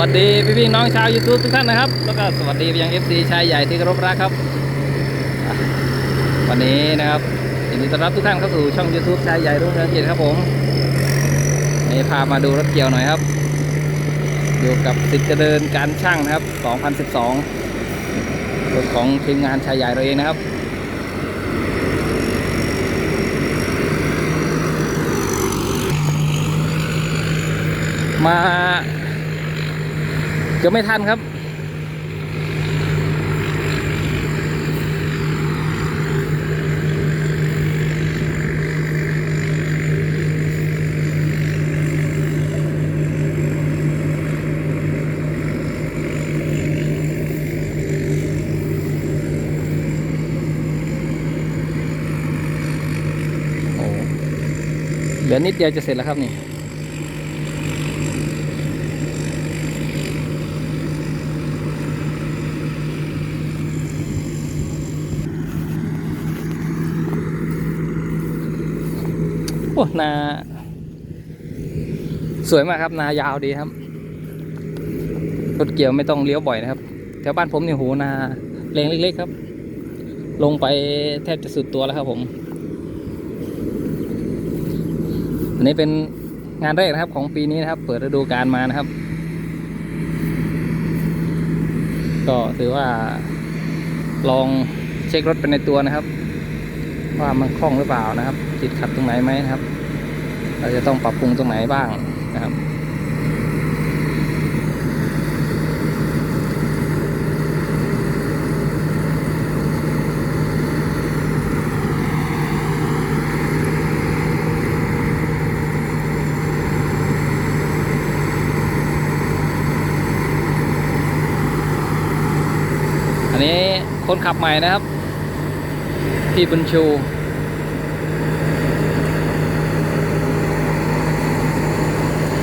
วัสดีพี่พี่ๆน้องชาว YouTube ทุกท่านนะครับ แล้วก็สวัสดีไปยัง FC ชายใหญ่ที่เคารพรักครับ วันนี้นะครับยินดีต้อนรับทุกท่านเข้าสู่ช่อง YouTube ชายใหญ่รุ่งเรืองกิจครับผมนนี่พามาดูรถเกี่ยวหน่อยครับ อยู่กับติดเจริญการช่างนะครับ 2012รถของทีมงานชายใหญ่เราเองนะครับมา เกือบไม่ทันครับ เหลือนิดเดียวจะเสร็จแล้วครับนี่ อ้นา สวยมากครับ นายาวดีครับรถเกี่ยวไม่ต้องเลี้ยวบ่อยนะครับ แถวบ้านผมเนี่ยโหนาเลงเล็กๆครับ ลงไปแทบจะสุดตัวแล้วครับผม อันนี้เป็นงานแรกนะครับของปีนี้นะครับ เปิดฤดูกาลมานะครับ ก็ถือว่าลองเช็ครถเป็นในตัวนะครับ ว่ามันคล่องหรือเปล่านะครับติดขัดตรงไหนไหมนะครับ เราจะต้องปรับปรุงตรงไหนบ้างนะครับอันนี้คนขับใหม่นะครับ พี่บุญชู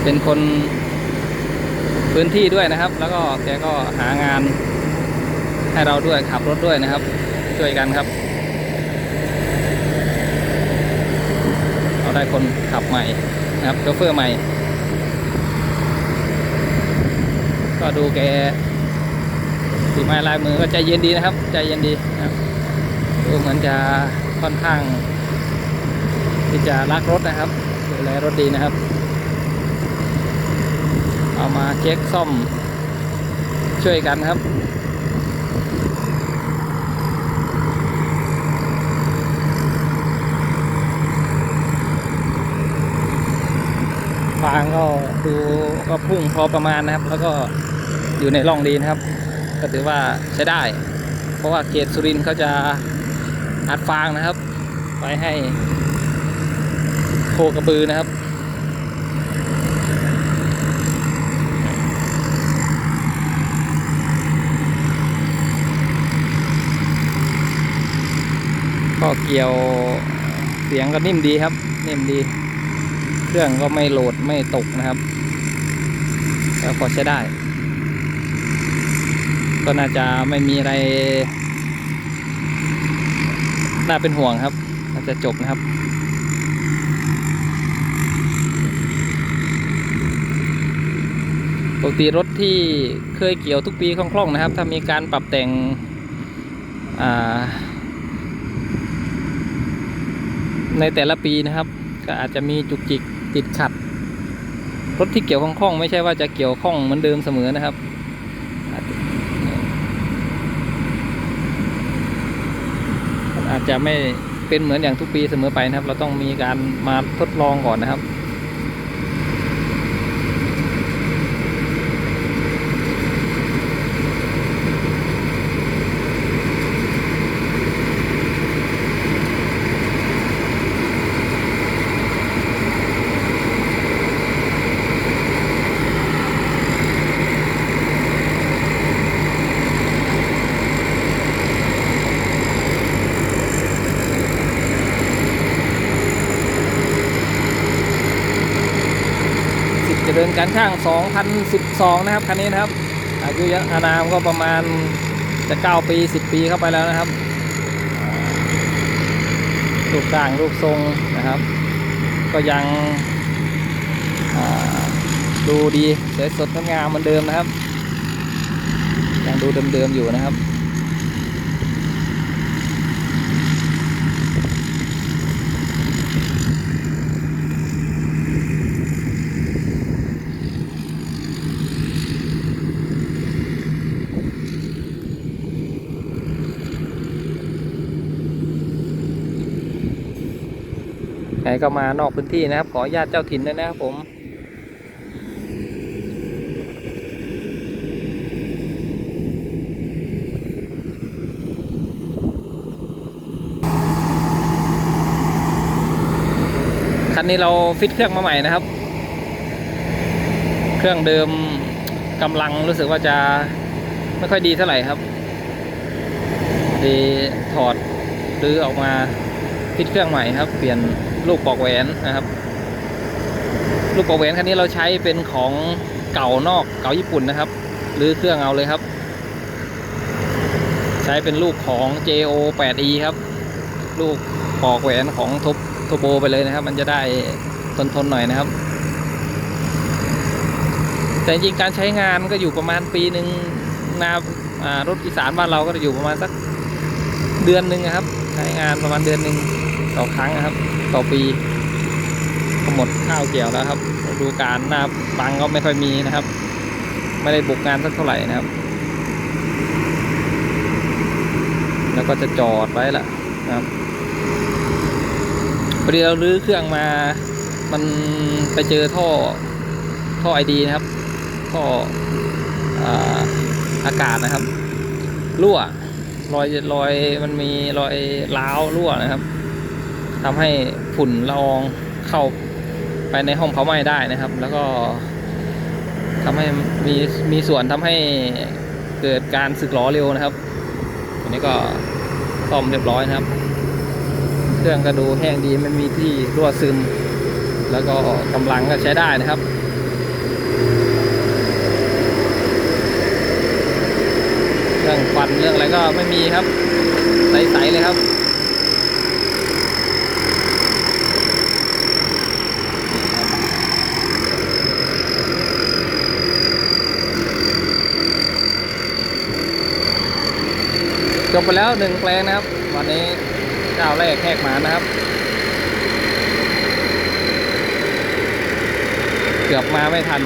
เป็นคนพื้นที่ด้วยนะครับ แล้วก็แกก็หางานให้เราด้วยขับรถด้วยนะครับ ช่วยกันครับ เราได้คนขับใหม่นะครับโชเฟอร์ใหม่ ก็ดูแกฝีไม้ลายมือก็ใจเย็นดีนะครับ ใจเย็นดีนะครับ ดูเหมือนจะค่อนข้าง ที่จะรักรถนะครับดูแลรถดีนะครับ เอามาเช็คซ่อมช่วยกันครับฟางก็ดูก็พุ่งพอประมาณนะครับ แล้วก็อยู่ในร่องดีนะครับ ก็ถือว่าใช้ได้ เพราะว่าเกตสุรินทร์เขาจะ อัดฟางนะครับไปให้โคกระบือนะครับก็เกี่ยวเสียงก็นิ่มดีครับ นิ่มดี เครื่องก็ไม่โหลดไม่ตกนะครับก็พอใช้ได้ ก็น่าจะไม่มีอะไร น่าเป็นห่วงครับน่าจะจบนะครับปกติรถที่เคยเกี่ยวทุกปีคล่องๆนะครับ ถ้ามีการปรับแต่งในแต่ละปีนะครับ ก็อาจจะมีจุกจิกติดขัด รถที่เกี่ยวข้องๆไม่ใช่ว่าจะเกี่ยวข้องเหมือนเดิมเสมอนะครับ อาจจะไม่เป็นเหมือนอย่างทุกปีเสมอไปนะครับ เราต้องมีการมาทดลองก่อนนะครับ เจริญการช่าง 2012 นะครับคันนี้นะครับ อายุยานามก็ประมาณจะ 9 ปี 10 ปีเข้าไปแล้วนะครับรูปร่างรูปทรงนะครับ ก็ยังดูดีสวยสดงดงามเหมือนเดิมนะครับ ยังดูเดิมๆอยู่นะครับ ครก็มานอกพื้นที่นะครับ ขอญาติเจ้าถิ่นด้วยนะครับผมคันนี้เราฟิตเครื่องมาใหม่นะครับ เครื่องเดิมกำลังรู้สึกว่าจะไม่ค่อยดีเท่าไหร่ครับดีถอดรื้อออกมาฟิตเครื่องใหม่ครับ เปลี่ยน ลูกปอกแหวนนะครับ ลูกปอกแหวนคันนี้เราใช้เป็นของเก่านอกเก่าญี่ปุ่นนะครับหรือเครื่องเอาเลยครับ ใช้เป็นลูกของ JO 8E ครับ ลูกปอกแหวนของทบทโบไปเลยนะครับ มันจะได้ทนทนหน่อยนะครับ แต่จริงการใช้งานก็อยู่ประมาณปีหนึ่งนาอ่ารถอีสานบ้านเราก็จะอยู่ประมาณสักเดือนหนึ่งนะครับ ใช้งานประมาณเดือนหนึ่ง ต่อครั้งนะครับ ต่อปีก็หมดข้าวเกี่ยวแล้วครับดูการหน้าปังก็ไม่ค่อยมีนะครับ ไม่ได้บุกงานสักเท่าไหร่นะครับ แล้วก็จะจอดไว้ละนะครับพอดีเราลื้อเครื่องมา มันไปเจอท่อท่อไอดีนะครับท่ออาอากาศนะครับรั่วรอยรอยมันมีรอยร้าวรั่วนะครับ ทำให้ฝุ่นละอองเข้าไปในห้องเผาไหม้ได้นะครับ แล้วก็ทำให้มีมีส่วนทำให้เกิดการสึกหรอเร็วนะครับอันนี้ก็ซ่อมเรียบร้อยนะครับ เครื่องก็ดูแห้งดีไม่มีที่รั่วซึม แล้วก็กำลังก็ใช้ได้นะครับเรื่องควันเรื่องอะไรก็ไม่มีครับ ใสๆเลยครับ บไปแล้วหนึ่งแปลงนะครับ วันนี้เจ้าแรกแหกหมานะครับ เกือบมาไม่ทัน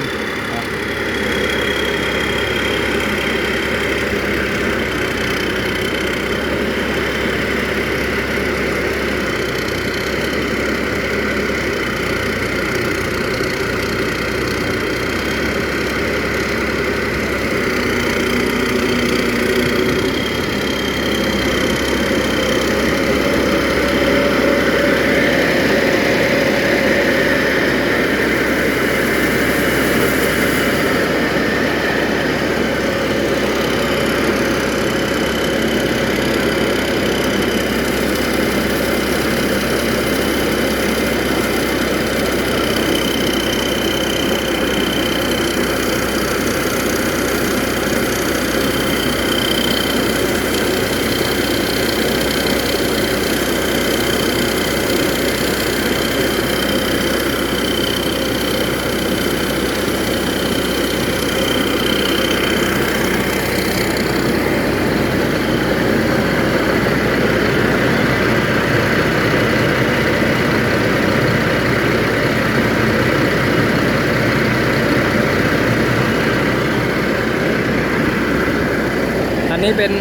นี้เป็น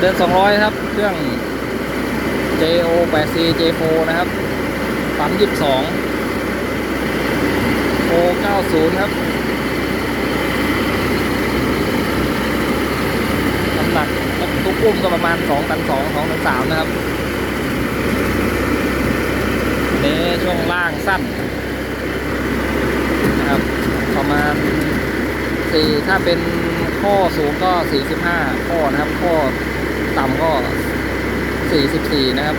เดิน200 ครับ เครื่อง JO 8C J4 นะครับปั๊ม22 O 90 ครับน้ำหนักตุ๊กอุ้มก็ประมาณ2ตัน2 2ตัน3นะครับอันนี้ช่วงล่างสั้นนะครับ ประมาณสี่ถ้าเป็น ข้อสูงก็ 45 ข้อนะครับ ข้อต่ำก็ 44 นะครับ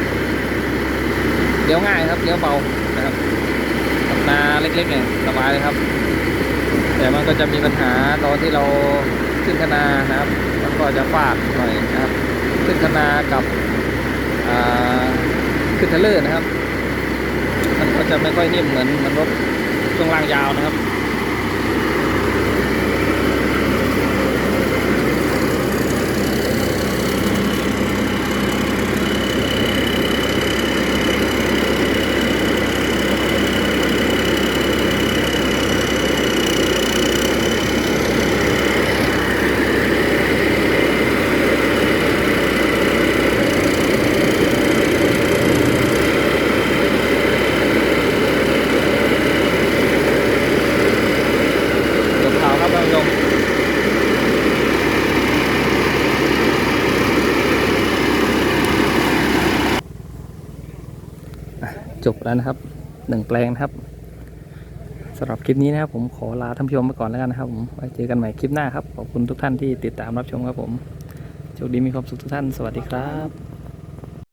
เลี้ยวง่ายครับเลี้ยวเบานะครับนาเล็กๆเนี่ยสบายเลยครับ แต่มันก็จะมีปัญหาตอนที่เราขึ้นคนานะครับ มันก็จะฟาดหน่อยนะครับ ขึ้นคนากับขึ้นเทรลเลอร์นะครับ มันก็จะไม่ค่อยนิ่มเหมือนเหมือนรถช่วงล่างยาวนะครับ จบแล้วนะครับหนึ่งแปลงนะครับสำหรับคลิปนี้นะครับผมขอลาท่านผู้ชมไปก่อนแล้วกันนะครับผมไว้เจอกันใหม่คลิปหน้าครับขอบคุณทุกท่านที่ติดตามรับชมครับผมโชคดีมีความสุขทุกท่านสวัสดีครับ